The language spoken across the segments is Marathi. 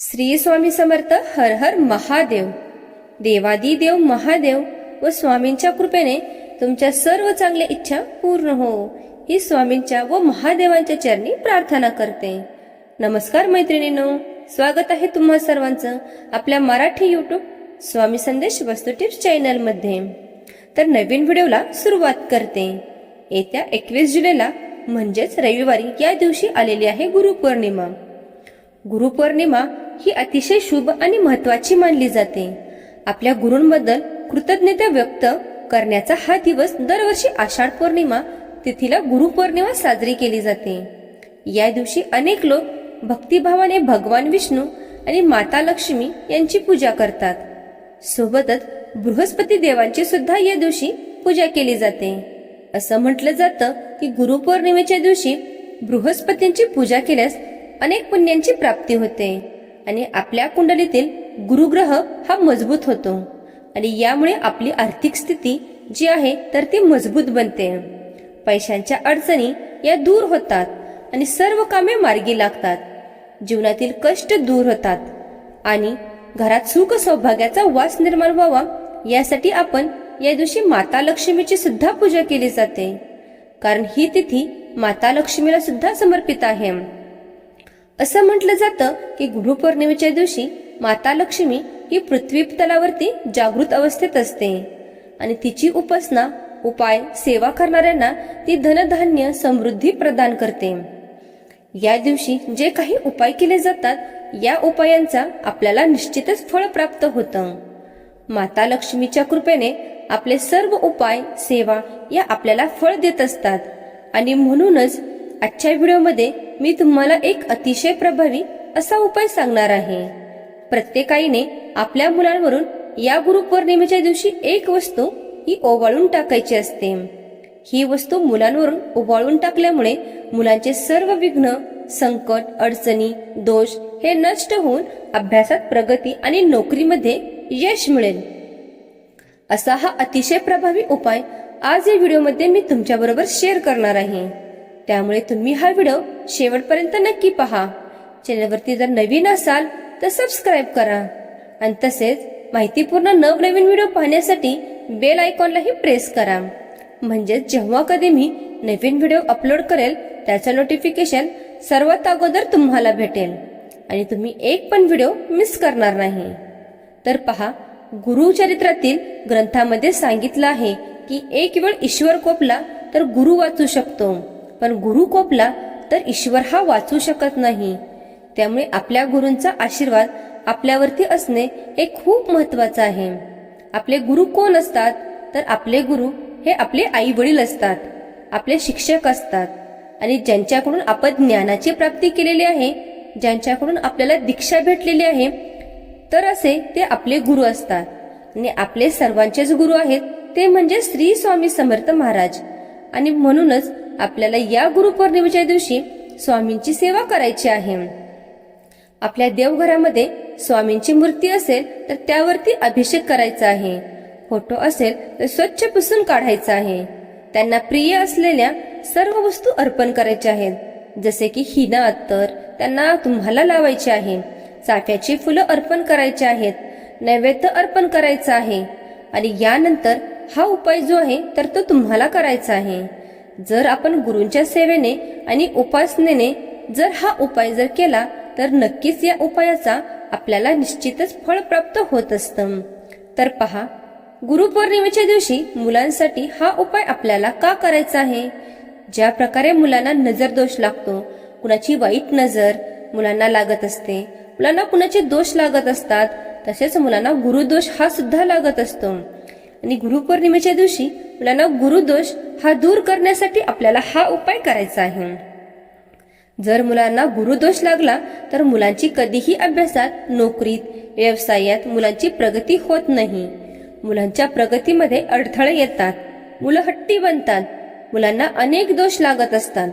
श्री स्वामी समर्थ हर हर महादेव. देवादी देव महादेव व स्वामींच्या कृपेने तुमच्या सर्व चांगल्या इच्छा पूर्ण हो. ही स्वामींच्या व महादेवांच्या चरणी प्रार्थना करते. नमस्कार मैत्रिणींनो स्वागत आहे तुम्हा सर्वांचं आपल्या मराठी युट्यूब स्वामी संदेश वस्तू टिप्स चॅनलमध्ये. तर नवीन व्हिडिओला सुरुवात करते. येत्या एकवीस जुलैला म्हणजेच रविवारी या दिवशी आलेली आहे गुरुपौर्णिमा. गुरुपौर्णिमा ही अतिशय शुभ आणि महत्वाची मानली जाते. आपल्या गुरूंबद्दल कृतज्ञता व्यक्त करण्याचा हा दिवस दरवर्षी आषाढ पौर्णिमा तिथीला गुरुपौर्णिमा साजरी केली जाते. या दिवशी अनेक लोक भक्तिभावाने भगवान विष्णू आणि माता लक्ष्मी यांची पूजा करतात. सोबतच बृहस्पती देवांची सुद्धा या दिवशी पूजा केली जाते. असं म्हटलं जातं की गुरुपौर्णिमेच्या दिवशी बृहस्पतींची पूजा केल्यास अनेक पुण्यांची प्राप्ती होते. आणि आपल्या कुंडलीतील गुरुग्रह हा मजबूत होतो. आणि यामुळे आपली आर्थिक स्थिती जी आहे तर ती मजबूत बनते. पैशांच्या अडचणी या दूर होतात आणि सर्व कामे मार्गी लागतात. जीवनातील कष्ट दूर होतात. आणि घरात सुख सौभाग्याचा वास निर्माण व्हावा यासाठी आपण या दिवशी माता लक्ष्मीची सुद्धा पूजा केली जाते. कारण ही तिथी माता लक्ष्मीला सुद्धा समर्पित आहे. असं म्हटलं जातं की गुरुपौर्णिमेच्या दिवशी माता लक्ष्मी ही पृथ्वी तलावरती जागृत अवस्थेत असते. आणि तिची उपासना उपाय सेवा करणाऱ्यांना ती धनधान्य समृद्धी प्रदान करते. या दिवशी जे काही उपाय केले जातात या उपायांचा आपल्याला निश्चितच फळ प्राप्त होतं. माता लक्ष्मीच्या कृपेने आपले सर्व उपाय सेवा या आपल्याला फळ देत असतात. आणि म्हणूनच आजच्या व्हिडिओमध्ये मी तुम्हाला एक अतिशय प्रभावी असा उपाय सांगणार आहे. प्रत्येकाईने आपल्या मुलांवरून या गुरुपौर्णिमेच्या दिवशी एक वस्तू ही ओवाळून टाकायची असते. ही वस्तू मुलांवरून ओवाळून टाकल्यामुळे मुलांचे सर्व विघ्न संकट अडचणी दोष हे नष्ट होऊन अभ्यासात प्रगती आणि नोकरीमध्ये यश मिळेल. असा हा अतिशय प्रभावी उपाय आज या व्हिडिओमध्ये मी तुमच्याबरोबर शेअर करणार आहे. त्यामुळे तुम्ही हा व्हिडिओ शेवटपर्यंत नक्की पहा. चॅनलवरती जर नवीन असाल तर सबस्क्राईब करा. आणि तसेच माहितीपूर्ण नवनवीन व्हिडिओ पाहण्यासाठी बेल आयकॉनलाही प्रेस करा. म्हणजेच जेव्हा कधी मी नवीन व्हिडिओ अपलोड करेल त्याचं नोटिफिकेशन सर्वात अगोदर तुम्हाला भेटेल. आणि तुम्ही एक पण व्हिडिओ मिस करणार नाही. तर पहा गुरुचरित्रातील ग्रंथामध्ये सांगितलं आहे की एक वेळ ईश्वर कोपला तर गुरु वाचू शकतो. पण गुरु कोपला तर ईश्वर हा वाचू शकत नाही. त्यामुळे आपल्या गुरूंचा आशीर्वाद आपल्यावरती असणे हे खूप महत्वाचं आहे. आपले गुरु कोण असतात? तर आपले गुरु हे आपले आई वडील असतात. आपले शिक्षक असतात. आणि ज्यांच्याकडून आपण ज्ञानाची प्राप्ती केलेली आहे ज्यांच्याकडून आपल्याला दीक्षा भेटलेली आहे तर असे ते आपले गुरु असतात. आणि आपले सर्वांचेच गुरु आहेत ते म्हणजे श्री स्वामी समर्थ महाराज. आणि म्हणूनच आपल्याला या गुरुपौर्णिमेच्या दिवशी स्वामींची सेवा करायची आहे. आपल्या देवघरामध्ये स्वामींची मूर्ती असेल तर त्यावरती अभिषेक करायचा आहे. फोटो असेल तर स्वच्छ पुसून काढायचा आहे. त्यांना प्रिय असलेल्या सर्व वस्तू अर्पण करायच्या आहेत. जसे की हिना अत्तर त्यांना तुम्हाला लावायचे आहे. चाफ्याची फुलं अर्पण करायची आहेत. नैवेद्य अर्पण करायचं आहे. आणि यानंतर हा उपाय जो आहे तर तो तुम्हाला करायचा आहे. जर आपण गुरूंच्या सेवेने आणि उपासनेने जर हा उपाय जर केला तर नक्कीच या उपायाचा आपल्याला निश्चितच फळ प्राप्त होत असतं. तर पहा गुरुपौर्णिमेच्या दिवशी मुलांसाठी हा उपाय आपल्याला का करायचा आहे? ज्या प्रकारे मुलांना नजर दोष लागतो कुणाची वाईट नजर मुलांना लागत असते मुलांना कुणाचे दोष लागत असतात तसेच मुलांना गुरुदोष हा सुद्धा लागत असतो. आणि गुरुपौर्णिमेच्या दिवशी मुलांना गुरुदोष हा दूर करण्यासाठी आपल्याला हा उपाय करायचा आहे. जर मुलांना गुरुदोष लागला तर मुलांची कधीही अभ्यासात नोकरीत व्यवसायात मुलांची प्रगती होत नाही. मुलांच्या प्रगतीमध्ये अडथळे येतात मुलं हट्टी बनतात मुलांना अनेक दोष लागत असतात.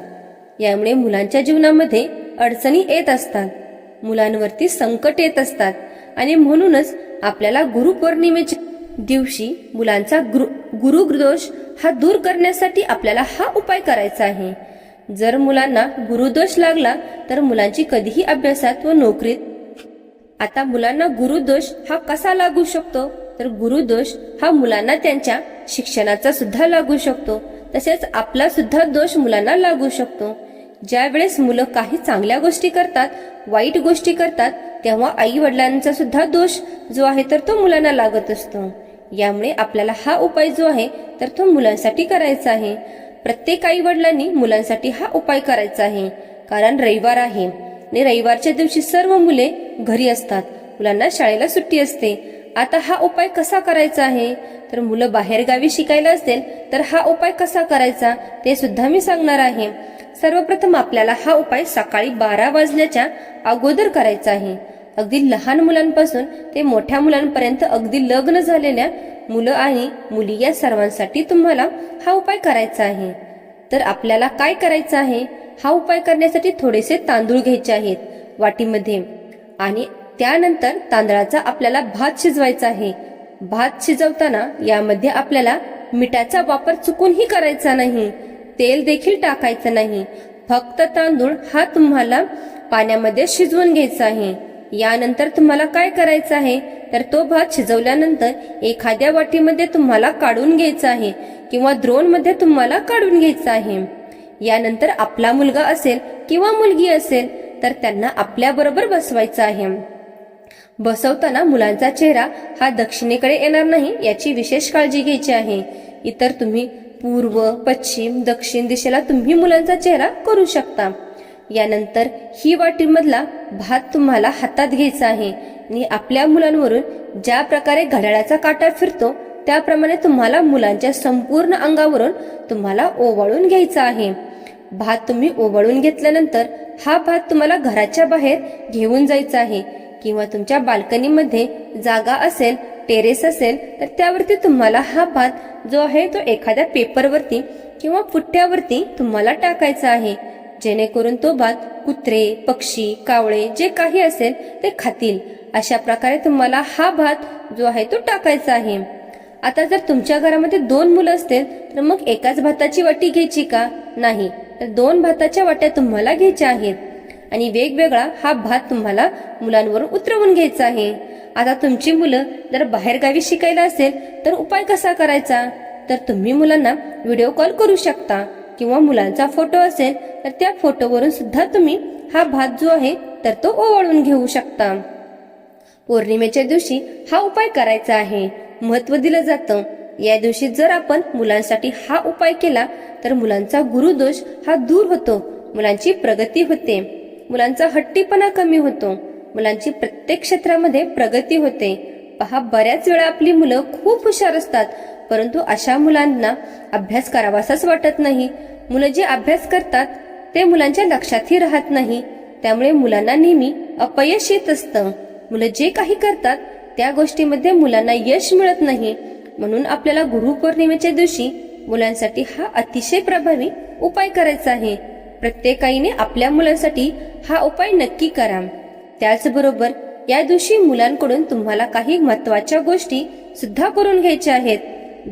यामुळे मुलांच्या जीवनामध्ये अडचणी येत असतात मुलांवरती संकट येत असतात आणि म्हणूनच आपल्याला गुरुपौर्णिमेची दिवशी मुलांचा गुरु गुरुदोष हा दूर करण्यासाठी आपल्याला हा उपाय करायचा आहे. जर मुलांना गुरुदोष लागला तर मुलांची कधीही अभ्यासात व नोकरीत आता मुलांना गुरुदोष हा कसा लागू शकतो? तर गुरुदोष हा मुलांना त्यांच्या शिक्षणाचा सुद्धा लागू शकतो. तसेच आपला सुद्धा दोष मुलांना लागू शकतो. ज्यावेळेस मुलं काही चांगल्या गोष्टी करतात वाईट गोष्टी करतात तेव्हा आई वडिलांचा सुद्धा दोष जो आहे तर तो मुलांना लागत असतो. यामुळे आपल्याला हा उपाय जो आहे तर तो मुलांसाठी करायचा आहे. प्रत्येक आई वडिलांनी मुलांसाठी हा उपाय करायचा आहे. कारण रविवार आहे आणि रविवारच्या दिवशी सर्व मुले घरी असतात. मुलांना शाळेला सुट्टी असते. आता हा उपाय कसा करायचा आहे? तर मुलं बाहेरगावी शिकायला असेल तर हा उपाय कसा करायचा? ते सुद्धा मी सांगणार आहे. सर्वप्रथम आपल्याला हा उपाय सकाळी बारा वाजल्याच्या अगोदर करायचा आहे. अगदी लहान मुलांपासून ते मोठ्या मुलांपर्यंत अगदी लग्न झालेल्या मुलं आणि मुली या सर्वांसाठी तुम्हाला हा उपाय करायचा आहे. तर आपल्याला काय करायचं आहे? हा उपाय करण्यासाठी थोडेसे तांदूळ घ्यायचे आहेत वाटीमध्ये आणि त्यानंतर तांदळाचा आपल्याला भात शिजवायचा आहे. भात शिजवताना यामध्ये आपल्याला मिठाचा वापर चुकूनही करायचा नाही. तेल देखील टाकायचं नाही. फक्त तांदूळ हा तुम्हाला पाण्यामध्ये शिजवून घ्यायचा आहे. यानंतर तुम्हाला काय करायचं आहे? तर तो भात शिजवल्यानंतर एखाद्या वाटीमध्ये तुम्हाला काढून घ्यायचा आहे किंवा द्रोणमध्ये तुम्हाला काढून घ्यायचा आहे. यानंतर आपला मुलगा असेल किंवा मुलगी असेल तर त्यांना आपल्या बरोबर बसवायचं आहे. बसवताना मुलांचा चेहरा हा दक्षिणेकडे येणार नाही याची विशेष काळजी घ्यायची आहे. इतर तुम्ही पूर्व पश्चिम दक्षिण दिशेला तुम्ही मुलांचा चेहरा करू शकता. यानंतर ही वाटीमधला भात तुम्हाला हातात घ्यायचा आहे. आणि आपल्या मुलांवरून ज्या प्रकारे घड्याळाचा काटा फिरतो त्याप्रमाणे तुम्हाला मुलांच्या संपूर्ण अंगावरून तुम्हाला ओवाळून घ्यायचा आहे. भात तुम्ही ओवाळून घेतल्यानंतर हा भात तुम्हाला घराच्या बाहेर घेऊन जायचा आहे. किंवा तुमच्या बाल्कनीमध्ये जागा असेल टेरेस असेल तर त्यावरती तुम्हाला हा भात जो आहे तो एखाद्या पेपरवरती किंवा पुठ्ठ्यावरती तुम्हाला टाकायचा आहे. जेणेकरून तो भात कुत्रे पक्षी कावळे जे काही असेल ते खातील. अशा प्रकारे तुम्हाला हा भात जो आहे तो टाकायचा आहे. आता जर तुमच्या घरामध्ये दोन मुलं असतील तर मग एकाच भाताची वाटी घ्यायची का? नाही. तर दोन भाताच्या वाट्या तुम्हाला घ्यायच्या आहेत. आणि वेगवेगळा हा भात तुम्हाला मुलांवरून उतरवून घ्यायचा आहे. आता तुमची मुलं जर बाहेरगावी शिकायला असेल तर उपाय कसा करायचा? तर तुम्ही मुलांना व्हिडिओ कॉल करू शकता. किंवा मुलांचा फोटो असेल तर त्या फोटोवरून सुद्धा तुम्ही हा भात जो आहे तर तो ओवाळून घेऊ शकता. पौर्णिमेच्या दिवशी हा उपाय करायचा आहे. महत्त्व दिलं जातं. या दिवशी जर आपण मुलांसाठी हा उपाय केला तर मुलांचा गुरुदोष हा दूर होतो. मुलांची प्रगती होते. मुलांचा हट्टीपणा कमी होतो. मुलांची प्रत्येक क्षेत्रामध्ये प्रगती होते. पहा बऱ्याच वेळा आपली मुलं खूप हुशार असतात. परंतु अशा मुलांना अभ्यास करावासाच वाटत नाही. मुलं जे अभ्यास करतात ते मुलांच्या लक्षातही राहत नाही. त्यामुळे मुलांना नेहमी अपयश येत असतं. मुलं जे काही करतात त्या गोष्टीमध्ये मुलांना यश मिळत नाही. म्हणून आपल्याला गुरुपौर्णिमेच्या दिवशी मुलांसाठी हा अतिशय प्रभावी उपाय करायचा आहे. प्रत्येकाईने आपल्या मुलांसाठी हा उपाय नक्की करा. त्याचबरोबर या दिवशी मुलांकडून तुम्हाला काही महत्त्वाच्या गोष्टी सुद्धा करून घ्यायच्या आहेत.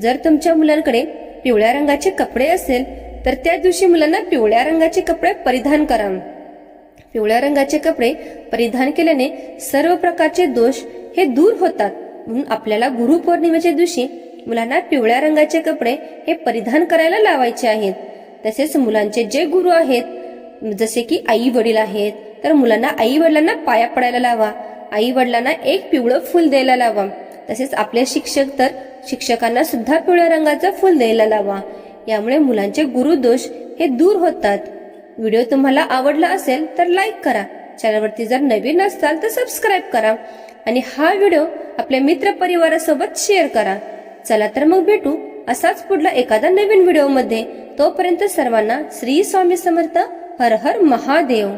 जर तुमच्या मुलांकडे पिवळ्या रंगाचे कपडे असेल तर त्या दिवशी मुलांना पिवळ्या रंगाचे कपडे परिधान करा. पिवळ्या रंगाचे कपडे परिधान केल्याने सर्व प्रकारचे दोष हे दूर होतात. म्हणून आपल्याला गुरुपौर्णिमेच्या दिवशी मुलांना पिवळ्या रंगाचे कपडे हे परिधान करायला लावायचे आहेत. तसेच मुलांचे जे गुरु आहेत जसे की आई वडील आहेत तर मुलांना आई वडिलांना पाया पडायला लावा. आई वडिलांना एक पिवळं फुल द्यायला लावा. तसेच आपले शिक्षक तर शिक्षकांना सुद्धा पिवळ्या रंगाचं फुल द्यायला लावा. यामुळे मुलांचे गुरुदोष हे दूर होतात. व्हिडिओ तुम्हाला आवडला असेल तर लाईक करा. चॅनलवरती जर नवीन असाल तर सबस्क्राईब करा. आणि हा व्हिडिओ आपल्या मित्र परिवारासोबत शेअर करा. चला तर मग भेटू असाच पुढला एखादा नवीन व्हिडिओमध्ये. तोपर्यंत सर्वांना श्री स्वामी समर्थ हर हर महादेव.